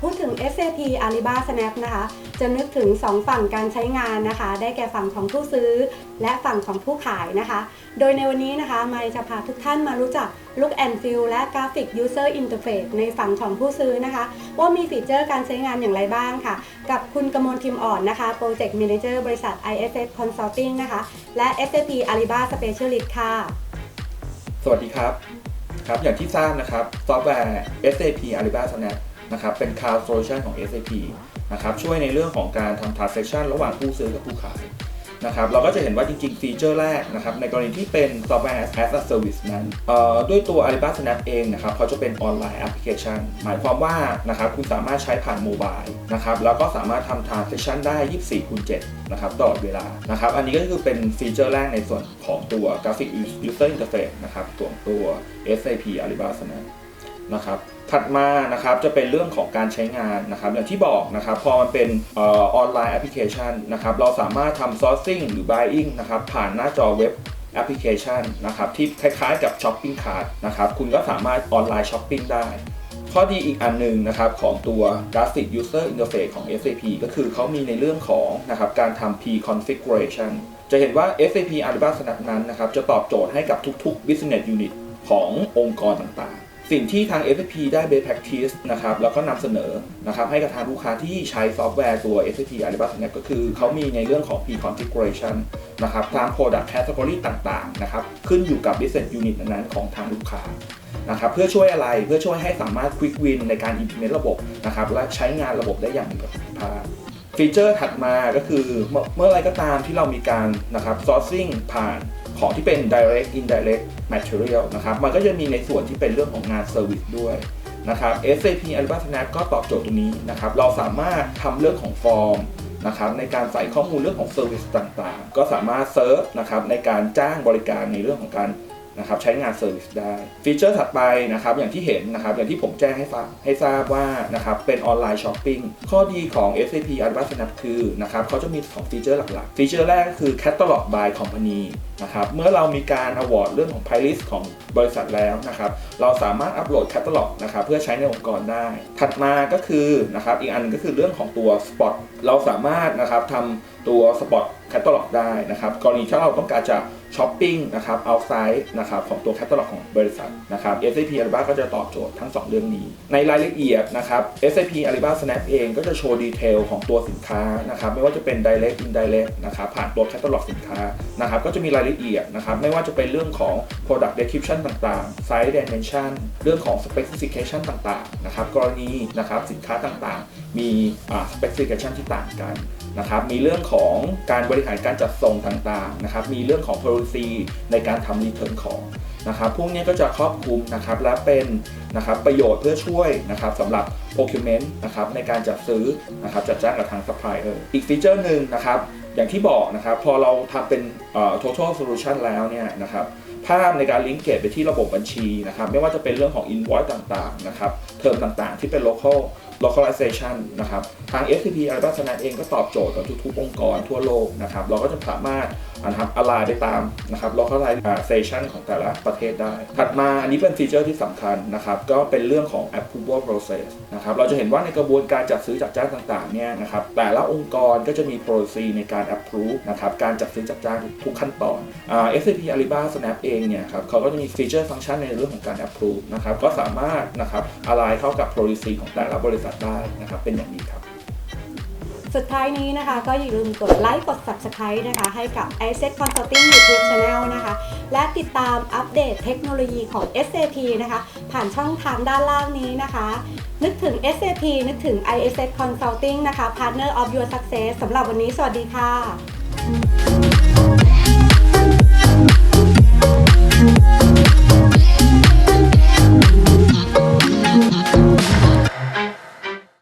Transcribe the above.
พูดถึง SAP Ariba Snap นะคะ จะนึกถึง 2 ฝั่งการใช้งานนะคะ ได้แก่ฝั่งของผู้ซื้อ และฝั่งของผู้ขายนะคะ โดยในวันนี้นะคะไมค์จะพาทุกท่านมารู้จัก Look and Feel และ Graphic User Interface ในฝั่งของผู้ซื้อนะคะ ว่ามีฟีเจอร์การใช้งานอย่างไรบ้างค่ะ กับคุณกมลทิมอ่อนนะคะ Project Manager บริษัท IFS Consulting นะคะ และ SAP Ariba Specialist ค่ะ สวัสดีครับครับอย่างที่ทราบนะครับซอฟต์แวร์ SAP Ariba Snap นะครับเป็น Cloud Solution ของ SAP นะครับช่วยในเรื่องของการทำ transaction ระหว่างผู้ซื้อกับผู้ขายนะครับเราก็จะเห็นว่าจริงๆ ฟีเจอร์แรกนะครับในกรณีที่เป็น Software as a Service นั้นด้วยตัว Ariba Snap เองนะครับเขาจะเป็นออนไลน์แอปพลิเคชัน หมายความว่านะครับคุณสามารถใช้ผ่านโมบายนะครับแล้วก็สามารถทำ transaction ได้ 24คูณ7นะครับตลอดเวลานะครับอันนี้ก็คือเป็นฟีเจอร์แรกในส่วนของตัว Graphic User Interface นะครับตัวตัว SAP Ariba Snap นะครับ ถัดมานะครับจะเป็นเรื่องของการใช้งานนะครับอย่างที่บอกนะครับพอมันเป็นออนไลน์แอปพลิเคชันนะครับเราสามารถทำ sourcing หรือ buying นะครับผ่านหน้าจอเว็บแอปพลิเคชันนะครับที่คล้ายๆกับ shopping cart นะครับคุณก็สามารถออนไลน์ช้อปปิ้งได้ ข้อดีอีกอันหนึ่งนะครับของตัว Graphic User Interface ของ SAP ก็คือเขามีในเรื่องของนะครับการทำ P-configuration จะเห็นว่า SAP Ariba Snap นั้นนะครับจะตอบโจทย์ให้กับทุกๆ business unit ขององค์กรต่างๆ สิ่งที่ทาง SAP ได้ best practice นะครับแล้วก็นำเสนอนะครับให้กับทางลูกค้าที่ใช้ซอฟต์แวร์ตัว SAP Ariba Snap ก็คือเขามีในเรื่องของ P-configuration นะครับตาม product category ต่างๆนะครับขึ้นอยู่กับ business unit นั้นๆของทางลูกค้านะครับเพื่อช่วยอะไรเพื่อช่วยให้สามารถ quick win ในการ implement ระบบนะครับและใช้งานระบบได้อย่างมีประสิทธิภาพฟีเจอร์ถัดมาก็คือเมื่อเมื่อไรก็ตามที่เรามีการนะครับ sourcing ผ่าน ของที่เป็น direct indirect material นะครับ มันก็จะมีในส่วนที่เป็นเรื่องของงาน service ด้วยนะครับ SAP Ariba Snap ก็ตอบโจทย์ตรงนี้นะครับ เราสามารถทำเรื่องของฟอร์มนะครับในการใส่ข้อมูลเรื่องของ service ต่างๆ ก็สามารถเซิร์ชนะครับในการจ้างบริการในเรื่องของการ นะครับใช้งานเซอร์วิสได้ฟีเจอร์ถัดไปนะครับอย่างที่เห็นนะครับอย่างที่ผมแจ้งให้ฟังให้ทราบว่านะครับเป็นออนไลน์ช้อปปิ้งข้อดีของ SAP Ariba Snap คือนะครับเขาจะมี2ฟีเจอร์หลักๆฟีเจอร์แรกคือ Catalog by Company นะครับเมื่อเรามีการอวอร์ดเรื่องของ Playlist ของบริษัทแล้วนะครับเราสามารถอัปโหลด Catalog นะครับเพื่อใช้ในองค์กรได้ ถัดมาก็คือนะครับอีกอันก็คือเรื่องของตัว Spot เราสามารถนะครับทำตัว Spot Catalog ได้นะครับกรณีถ้าเราต้องการจะช้อปปิ้งนะครับเอาไซด์นะครับของตัวแคตตาล็อกของบริษัทนะครับ SAP Ariba ก็จะตอบโจทย์ทั้ง 2 เรื่องนี้ ในรายละเอียดนะครับ SAP Ariba Snap เองก็จะโชว์ดีเทลของตัวสินค้านะครับไม่ว่าจะเป็น direct indirect นะครับผ่านตัวแคตตาล็อกสินค้านะครับก็จะมีรายละเอียดนะครับไม่ว่าจะเป็นเรื่องของ product description ต่างๆ size dimension เรื่องของ specification ต่างๆนะครับกรณีนะครับสินค้าต่างๆ มี specification ที่ต่างกัน นะครับ มีเรื่องของการบริหารการจัดส่งต่างๆนะครับ มีเรื่องของ policy ในการทำ return ของนะครับพวกนี้ก็จะครอบคลุมนะครับและเป็นนะครับประโยชน์เพื่อช่วยนะครับสำหรับ procurement นะครับในการจัดซื้อนะครับจัดจ้างกับทาง supplier อีกฟีเจอร์หนึ่งนะครับอย่างที่บอกนะครับพอเราทำเป็น total solution แล้วเนี่ยนะครับ ภาพในการลิงก์เกตไปที่ระบบบัญชีนะครับ ไม่ว่าจะเป็นเรื่องของ invoice ต่างๆนะครับ เทอมต่างๆ ที่เป็น local localization นะครับ ทาง SCP Ariba Snap เองก็ตอบโจทย์กับทุกๆ องค์กรทั่วโลกนะครับ เราก็จะสามารถนะครับอ l ลายไปตามนะครับ localization ของแต่ละประเทศได้ ถัดมาอันนี้เป็นฟีเจอร์ที่สำคัญนะครับ ก็เป็นเรื่องของ approval process นะครับ เราจะเห็นว่าในกระบวนการจัดซื้อจัดจ้างต่างๆ เนี่ยนะครับ แต่ละองค์กรก็จะมี policy ในการ approve นะครับ การจัดซื้อจัดจ้างทุกขั้นตอนอ่า SCP Ariba Snap เององเนี่ยครับเขาก็จะมีฟีเจอร์ฟังก์ชันในเรื่องของการ approve นะครับก็สามารถนะครับ align เข้ากับ policy ของแต่ละบริษัทได้นะครับเป็นอย่างดีครับสุดท้ายนี้นะคะ ก็อย่าลืมกดไลค์กด Subscribe นะคะ ให้กับ i s e t Consulting YouTube Channel นะคะ และติดตามอัปเดตเทคโนโลยีของ SAP นะคะ ผ่านช่องทางด้านล่างนี้นะคะ นึกถึง SAP นึกถึง i s e t Consulting นะคะ Partner of Your Success สำหรับวันนี้สวัสดีค่ะ